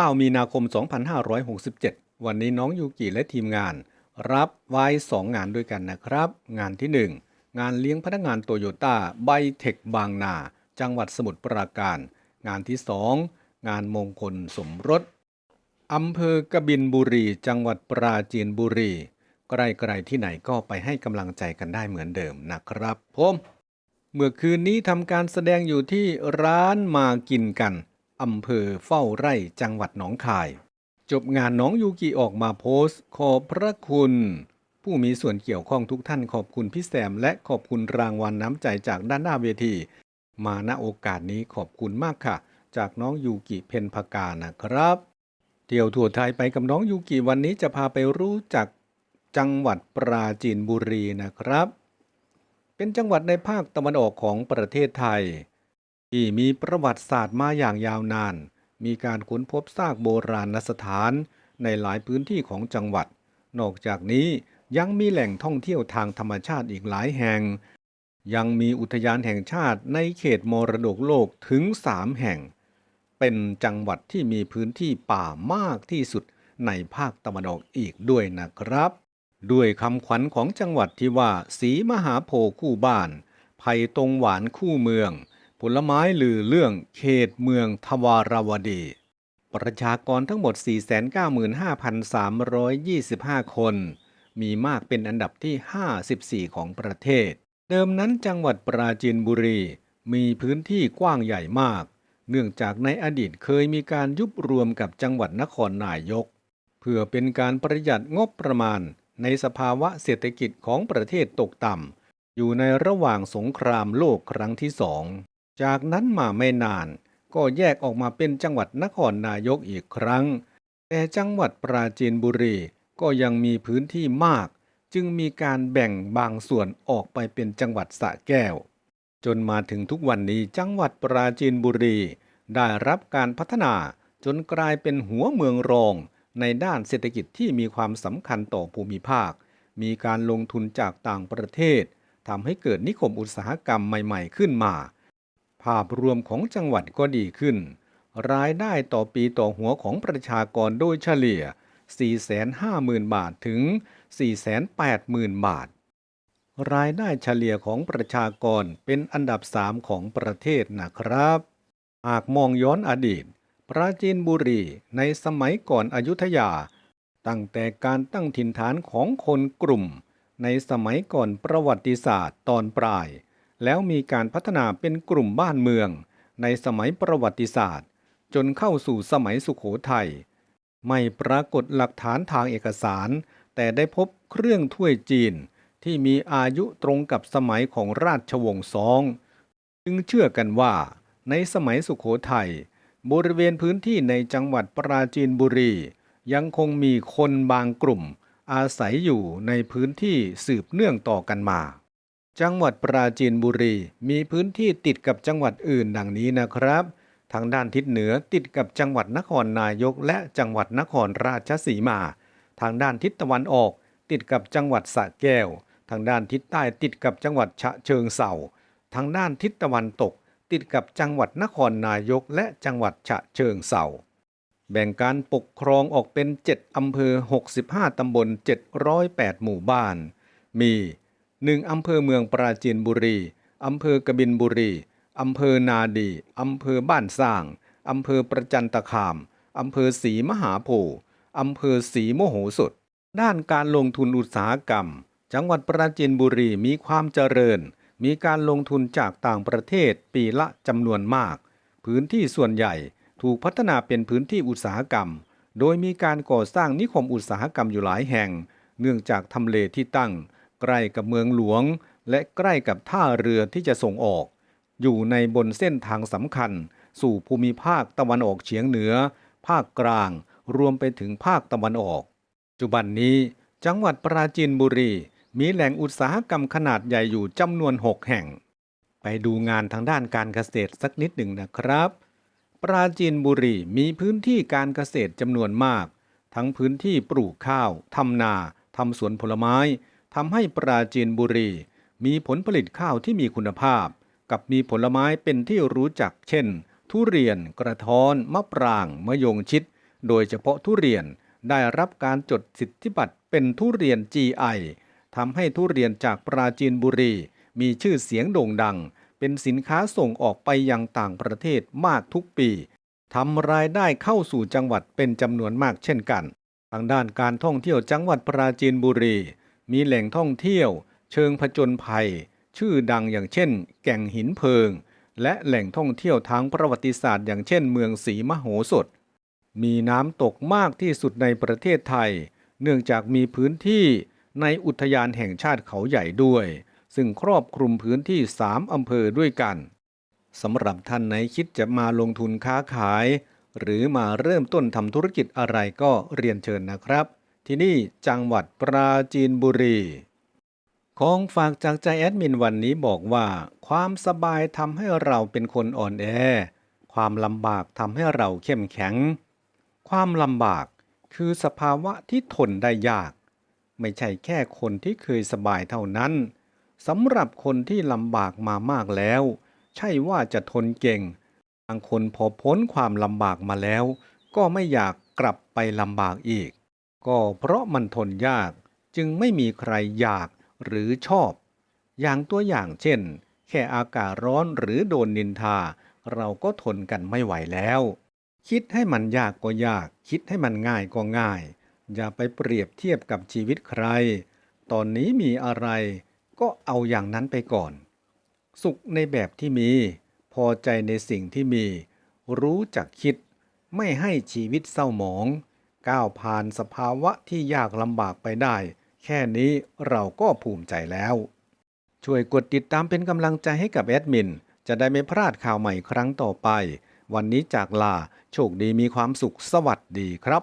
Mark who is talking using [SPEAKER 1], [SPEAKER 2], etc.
[SPEAKER 1] 9 มีนาคม 2567 วันนี้น้องยูกิและทีมงาน รับไว้ 2 งานด้วยกันนะครับ งานที่ 1 งานเลี้ยงพนักงานโตโยต้าไบเทคบางนา จังหวัดสมุทรปราการ งานที่ 2 งานมงคลสมรสอำเภอกบินบุรี จังหวัดปราจีนบุรีใกล้ๆที่ไหนก็ไปให้กำลังใจกันได้เหมือนเดิมนะครับผมเมื่อคืนนี้ทำการแสดงอยู่ที่ร้านมากินกัน อำเภอเฝ้าไร่จังหวัดหนองคาย จบงานน้องยูกิออกมาโพสต์ ขอบพระคุณ ผู้มีส่วนเกี่ยวข้องทุกท่านขอบคุณพี่แซม และขอบคุณรางวัลน้ำใจจากด้านหน้าเวที มาณโอกาสนี้ขอบคุณมากค่ะ จากน้องยูกิเพนพกานะครับเที่ยวทั่วไทยไปกับน้องยูกิวันนี้จะพาไปรู้จักจังหวัดปราจีนบุรีนะครับ เป็นจังหวัดในภาคตะวันออกของประเทศไทย ที่มีประวัติศาสตร์มาอย่างยาวนาน มีการค้นพบซากโบราณสถานในหลายพื้นที่ของจังหวัด นอกจากนี้ยังมีแหล่งท่องเที่ยวทางธรรมชาติอีกหลายแห่ง ยังมีอุทยานแห่งชาติในเขตมรดกโลกถึง 3 แห่ง เป็นจังหวัดที่มีพื้นที่ป่ามากที่สุดในภาคตะวันออกอีกด้วยนะครับ ด้วยคำขวัญของจังหวัดที่ว่า สีมหาโพคู่บ้านไผ่ตรงหวานคู่เมือง ผลไม้ลือเรื่องเขตเมืองทวารวดี ประชากรทั้งหมด 495,325 คน มีมากเป็นอันดับที่ 54 ของประเทศ เดิมนั้นจังหวัดปราจีนบุรี มีพื้นที่กว้างใหญ่มาก เนื่องจากในอดีตเคยมีการยุบรวมกับจังหวัดนครนายก เพื่อเป็นการประหยัดงบประมาณในสภาวะเศรษฐกิจของประเทศตกต่ำอยู่ในระหว่างสงครามโลกครั้งที่สอง จากนั้นมาไม่นาน ก็แยกออกมาเป็นจังหวัดนครนายกอีกครั้ง แต่จังหวัดปราจีนบุรีก็ยังมีพื้นที่มาก จึงมีการแบ่งบางส่วนออกไปเป็นจังหวัดสะแก้ว จนมาถึงทุกวันนี้จังหวัดปราจีนบุรี ได้รับการพัฒนาจนกลายเป็นหัวเมืองรองในด้านเศรษฐกิจที่มีความสำคัญต่อภูมิภาค มีการลงทุนจากต่างประเทศทำให้เกิดนิคมอุตสาหกรรมใหม่ ๆ ขึ้นมา ภาพรวมของจังหวัดก็ดีขึ้น รายได้ต่อปีต่อหัวของประชากรโดยเฉลี่ย 450,000 บาทถึง 480,000 บาท รายได้เฉลี่ยของประชากรเป็นอันดับ 3 ของประเทศนะครับ หากมองย้อนอดีต ปราจีนบุรีในสมัยก่อนอยุธยา ตั้งแต่การตั้งถิ่นฐานของคนกลุ่ม ในสมัยก่อนประวัติศาสตร์ตอนปลาย แล้วมีการพัฒนาเป็นกลุ่มบ้านเมือง ในสมัยประวัติศาสตร์ จนเข้าสู่สมัยสุขโขทัยไม่ปรากฏหลักฐานทางเอกสาร แต่ได้พบเครื่องถ้วยจีน ที่มีอายุตรงกับสมัยของราชวงศ์ซอง จึงเชื่อกันว่าในสมัยสุขโขทัยบริเวณพื้นที่ในจังหวัดปราจีนบุรี ยังคงมีคนบางกลุ่ม อาศัยอยู่ในพื้นที่สืบเนื่องต่อกันมา จังหวัดปราจีนบุรีมีพื้นที่ติดกับจังหวัดอื่นดังนี้นะครับ ทางด้านทิศเหนือติดกับจังหวัดนครนายก และจังหวัดนครราชสีมา ทางด้านทิศตะวันออก ติดกับจังหวัดสระแก้ว ทางด้านทิศใต้ติดกับจังหวัดฉะเชิงเซาทางด้านทิศตะวันตก ติดกับจังหวัดนครนายก และจังหวัดฉะเชิงเซาแบ่งการปกครองออกเป็น 7 อำเภอ 65 ตำบล 708 หมู่บ้าน มี 1. อำเภอเมืองปราจีนบุรี อำเภอกบินบุรี อำเภอนาดี อำเภอบ้านสร้าง อำเภอประจันตคาม อำเภอศรีมหาโพธิ์อำเภอศรีโมโหสถ ด้านการลงทุนอุตสาหกรรม จังหวัดปราจีนบุรีมีความเจริญ มีการลงทุนจากต่างประเทศปีละจำนวนมาก พื้นที่ส่วนใหญ่ถูกพัฒนาเป็นพื้นที่อุตสาหกรรม โดยมีการก่อสร้างนิคมอุตสาหกรรมอยู่หลายแห่ง เนื่องจากทำเลที่ตั้ง ใกล้กับเมืองหลวง และใกล้กับท่าเรือที่จะส่งออก อยู่ในบนเส้นทางสำคัญ สู่ภูมิภาคตะวันออกเฉียงเหนือ ภาคกลาง รวมไปถึงภาคตะวันออกปัจจุบันนี้ จังหวัดปราจีนบุรี มีแหล่งอุตสาหกรรมขนาดใหญ่อยู่จำนวน 6 แห่ง ไปดูงานทางด้านการเกษตรสักนิดหนึ่งนะครับ ปราจีนบุรีมีพื้นที่การเกษตรจำนวนมาก ทั้งพื้นที่ปลูกข้าวทำนาทำสวนผลไม้ ทำให้ปราจีนบุรี มีผลผลิตข้าวที่มีคุณภาพ กับมีผลไม้เป็นที่รู้จัก เช่น ทุเรียน กระท้อน มะปราง มะยงชิด โดยเฉพาะทุเรียนได้รับการจดสิทธิบัตรเป็นทุเรียน GI ทำให้ทุเรียนจากปราจีนบุรี มีชื่อเสียงโด่งดัง เป็นสินค้าส่งออกไปยังต่างประเทศมากทุกปีทำรายได้เข้าสู่จังหวัดเป็นจำนวนมากเช่นกัน ทางด้านการท่องเที่ยวจังหวัดปราจีนบุรี มีแหล่งท่องเที่ยว เชิงผจญภัย ชื่อดังอย่างเช่น แก่งหินเพิง และแหล่งท่องเที่ยวทางประวัติศาสตร์ อย่างเช่น เมืองศรีมโหสถ มีน้ำตกมากที่สุดในประเทศไทย เนื่องจากมีพื้นที่ในอุทยานแห่งชาติเขาใหญ่ด้วย ซึ่งครอบคลุมพื้นที่ 3 อำเภอด้วยกันสำหรับท่านไหนคิดจะมาลงทุนค้าขาย หรือมาเริ่มต้นทำธุรกิจอะไรก็เรียนเชิญนะครับ ที่นี่จังหวัดปราจีนบุรี ของฝากจากใจแอดมินวันนี้บอกว่า ความสบายทำให้เราเป็นคนอ่อนแอ ความลำบากทำให้เราเข้มแข็ง ความลำบากคือสภาวะที่ทนได้ยาก ไม่ใช่แค่คนที่เคยสบายเท่านั้นสำหรับคนที่ลำบากมามากแล้ว ใช่ว่าจะทนเก่ง บางคนพอพ้นความลำบากมาแล้ว ก็ไม่อยากกลับไปลำบากอีก ก็เพราะมันทนยากจึงไม่มีใครอยากหรือชอบ อย่างตัวอย่างเช่น แค่อากาศร้อนหรือโดนนินทา เราก็ทนกันไม่ไหวแล้ว คิดให้มันยากก็ยาก คิดให้มันง่ายก็ง่าย อย่าไปเปรียบเทียบกับชีวิตใคร ตอนนี้มีอะไรก็เอาอย่างนั้นไปก่อน สุขในแบบที่มี พอใจในสิ่งที่มี รู้จักคิด ไม่ให้ชีวิตเศร้าหมอง ก้าวผ่านสภาวะที่ยากลำบากไปได้ แค่นี้เราก็ภูมิใจแล้ว ช่วยกดติดตามเป็นกำลังใจให้กับแอดมิน จะได้ไม่พลาดข่าวใหม่ครั้งต่อไป วันนี้จากลา โชคดีมีความสุขสวัสดีครับ